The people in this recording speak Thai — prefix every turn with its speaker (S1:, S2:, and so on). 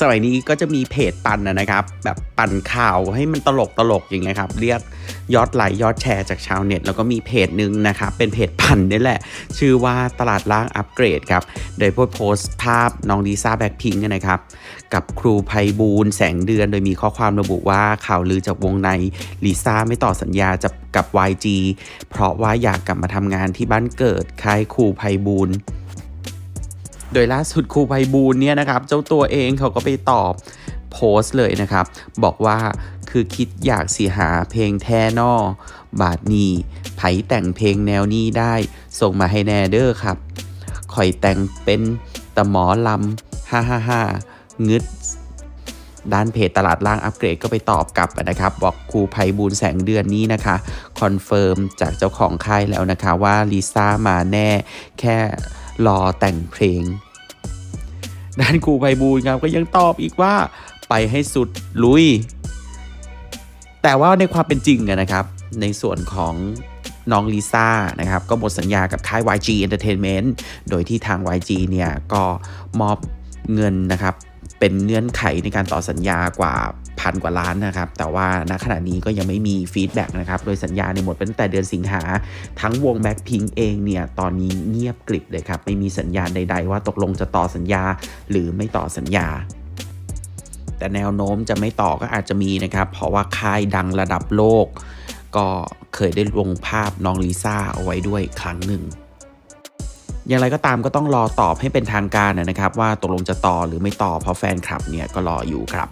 S1: สมัยนี้ก็จะมีเพจปั่นนะครับ แบบปั่นข่าวให้มันตลกตลกอย่างเงี้ยครับ เรียกยอดไลค์ยอดแชร์จากชาวเน็ต แล้วก็มีเพจหนึ่งนะครับ เป็นเพจปั่นนี่แหละ ชื่อว่าตลาดล่างอัปเกรดครับ โดยโพสต์ภาพน้องลิซ่าแบ็คพิงค์นะครับ กับครูไพบูลแสงเดือน โดยมีข้อความระบุว่าข่าวลือจากวงในลิซ่าไม่ต่อสัญญาจะกับ YG เพราะว่าอยากกลับมาทำงานที่บ้านเกิดค่ายครูไพบูล โดยล่าสุดครูไพบูลเนี่ยนะครับ เจ้าตัวเองเขาก็ไปตอบโพสต์เลยนะครับ บอกว่าคือคิดอยากสีหาเพลงแทนอบาทนีไผแต่งเพลงแนวนี้ได้ ส่งมาให้แนเดอร์ครับคอยแต่งเป็นตะหมอลำฮ่าฮ่าฮ่างึดด้านเพจตลาดล่างอัปเกรดก็ไปตอบกลับนะครับ บอกครูไพบูลแสงเดือนนี้นะคะคอนเฟิร์มจากเจ้าของค่ายแล้วนะคะว่าลิซ่ามาแน่แค่ รอแต่งเพลง ด้านครูไพบูลครับก็ยังตอบอีกว่าไปให้สุดลุย แต่ว่าในความเป็นจริงนะครับ ในส่วนของน้องลิซ่านะครับ ก็หมดสัญญากับค่าย YG Entertainment โดยที่ทาง YG เนี่ยก็มอบเงินนะครับ เป็นเงื่อนไขในการต่อสัญญากว่าพันกว่าล้านนะครับ แต่ว่าณขณะนี้ก็ยังไม่มีฟีดแบ็กนะครับ โดยสัญญาในหมดไปตั้งแต่เดือนสิงหา ทั้งวงแบ็คพิงเองเนี่ย ตอนนี้เงียบกริบเลยครับ ไม่มีสัญญาณใด ๆ ว่าตกลงจะต่อสัญญาหรือไม่ต่อสัญญาแต่แนวโน้มจะไม่ต่อก็อาจจะมีนะครับ เพราะว่าค่ายดังระดับโลก ก็เคยได้ลงภาพน้องลิซ่าเอาไว้ด้วยครั้งหนึ่ง อย่างไรก็ตามก็ต้องรอตอบให้เป็นทางการนะครับ ว่าตกลงจะต่อหรือไม่ต่อเพราะแฟนคลับเนี่ยก็รออยู่ครับ